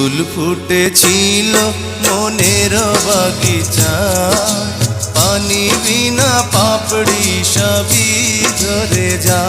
ফুল ফুটেছিল মনের বাগিচা। পানি বিনা পাপড়ি সবই ধরে যা